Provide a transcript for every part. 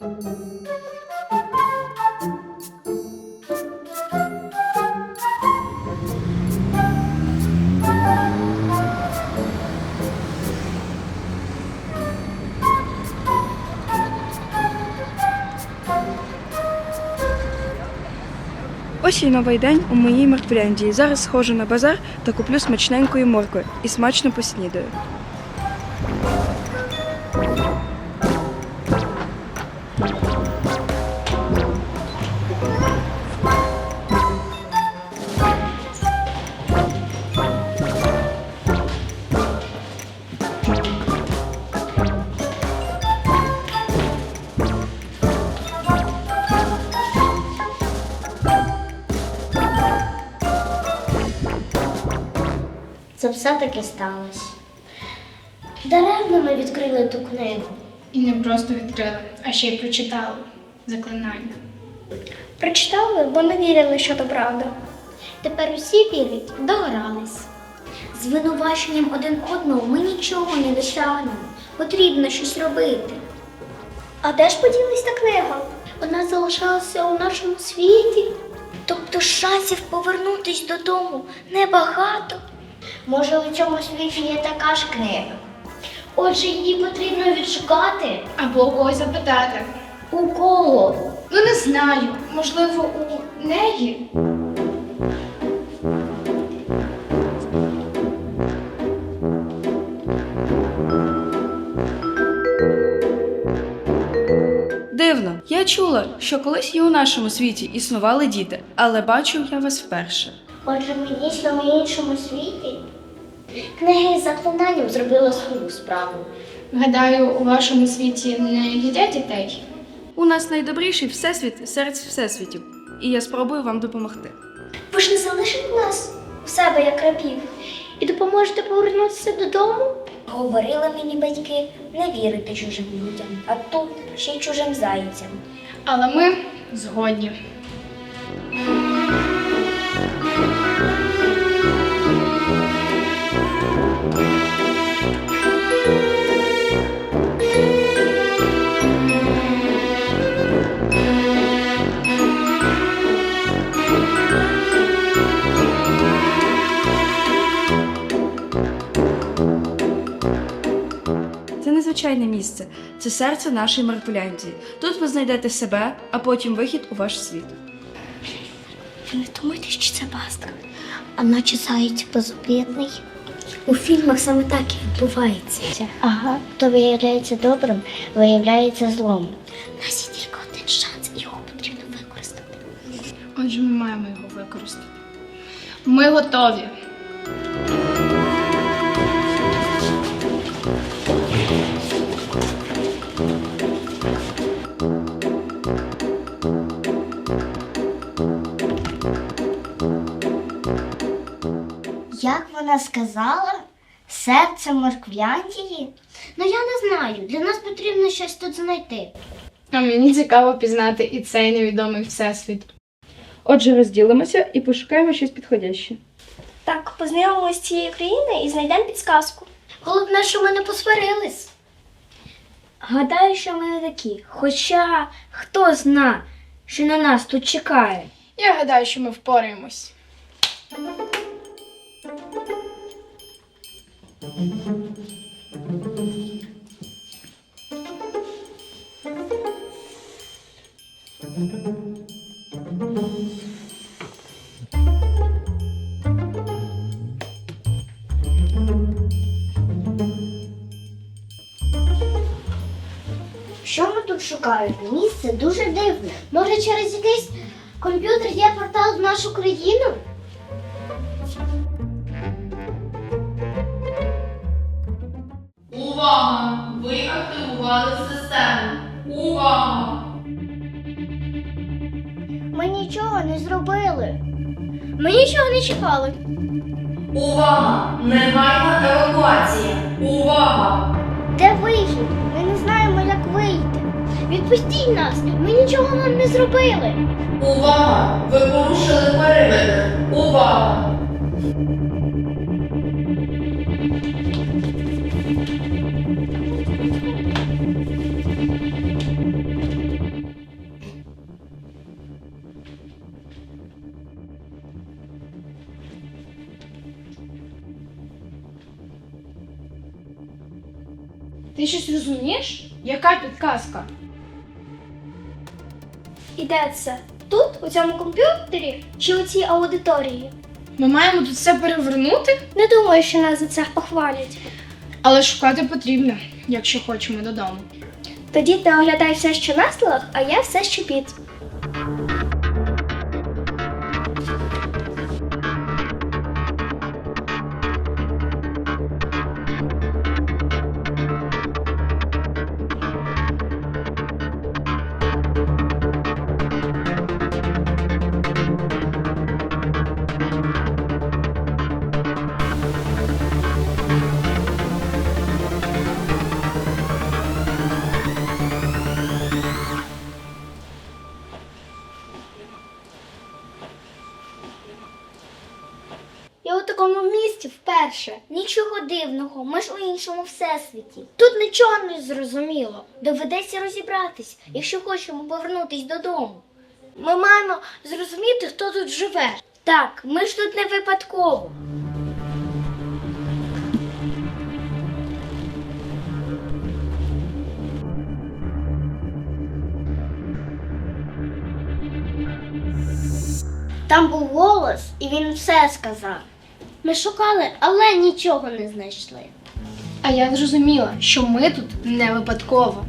Ось і новий день у моїй Мертвляндії. Зараз схожу на базар та куплю смачненької моркви і смачно поснідаю. Це все-таки сталося. Даремно ми відкрили ту книгу. І не просто відкрили, а ще й прочитали заклинання. Прочитали, бо не вірили, що то правда. Тепер усі вірять, догрались. Звинуваченням один одного ми нічого не досягнемо. Потрібно щось робити. А де ж поділась та книга? Вона залишалася у нашому світі. Тобто шансів повернутись додому небагато. Може, у цьому світі є така ж книга. Отже, її потрібно відшукати. Або у когось запитати. У кого? Ну не знаю, можливо, у неї. Дивно, я чула, що колись і у нашому світі існували діти, але бачу я вас вперше. Отже, ми дійсно в іншому світі. Книги з заклинанням зробила свою справу. Гадаю, у вашому світі не їдять дітей. У нас найдобріший всесвіт серед всесвітів, і я спробую вам допомогти. Ви ж не залишите нас у себе як рабів і допоможете повернутися додому? Говорили мені батьки не вірити чужим людям, а тут ще й чужим зайцям. Але ми згодні. Це незвичайне місце, це серце нашої Маркуляндії. Тут ви знайдете себе, а потім вихід у ваш світ. Ви не думаєте, що це пастка, а наче заєць безобідний. У фільмах саме так і відбувається. Ага, хто виявляється добрим, виявляється злом. У нас є тільки один шанс, і його потрібно використати. Отже, ми маємо його використати. Ми готові. Як вона сказала? Серце Морквяндії? Ну я не знаю. Для нас потрібно щось тут знайти. А мені цікаво пізнати і цей невідомий всесвіт. Отже, розділимося і пошукаємо щось підходяще. Так, познайомимося з цією країною і знайдемо підсказку. Головне, що ми не посварились. Гадаю, що ми не такі. Хоча хто зна, що на нас тут чекає. Я гадаю, що ми впораємось. Що ми тут шукаємо? Місце дуже дивне. Може, через якийсь комп'ютер є портал в нашу країну? Увага! Ви активували систему. Увага! Ми нічого не зробили. Ми нічого не чекали. Увага! Негайна евакуація! Увага! Де вихід? Ми не знаємо, як вийти. Відпустіть нас! Ми нічого вам не зробили. Увага! Ви порушили периметр! Увага! Ти щось розумієш? Яка підказка? І де це? Тут, у цьому комп'ютері чи у цій аудиторії? Ми маємо тут все перевернути, Не думаю, що нас за це похвалять. але шукати потрібно, якщо хочемо додому. Тоді ти оглядай все, що на столах, а я все, що під. Вперше. Нічого дивного, ми ж у іншому всесвіті. Тут нічого не зрозуміло. Доведеться розібратись, якщо хочемо повернутись додому. Ми маємо зрозуміти, хто тут живе. Так, ми ж тут не випадково. Там був голос, і він все сказав. Ми шукали, але нічого не знайшли. А я зрозуміла, що ми тут не випадково.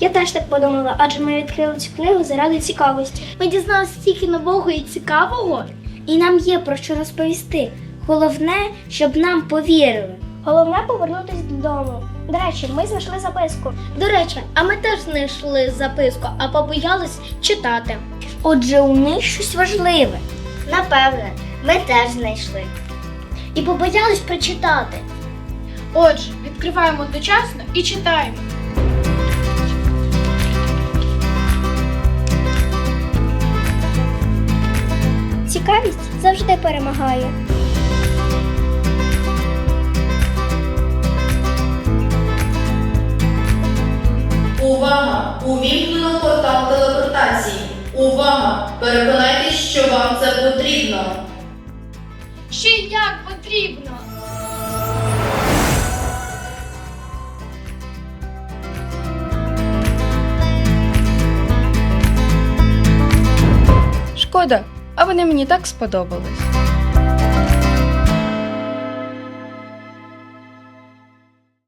Я теж так подумала, адже ми відкрили цю книгу заради цікавості. Ми дізналися стільки нового і цікавого, і нам є про що розповісти. Головне, щоб нам повірили. Головне повернутися додому. До речі, ми знайшли записку. До речі, а ми теж знайшли записку, а побоялись читати. Отже, у них щось важливе. Напевне, ми теж знайшли. І побоялись прочитати. Отже, відкриваємо одночасно і читаємо. Цікавість завжди перемагає. Увага! Увімкнено портал телепортації. Увага! Переконайтесь, що вам це потрібно. Ще як Шкода, а вони мені так сподобались.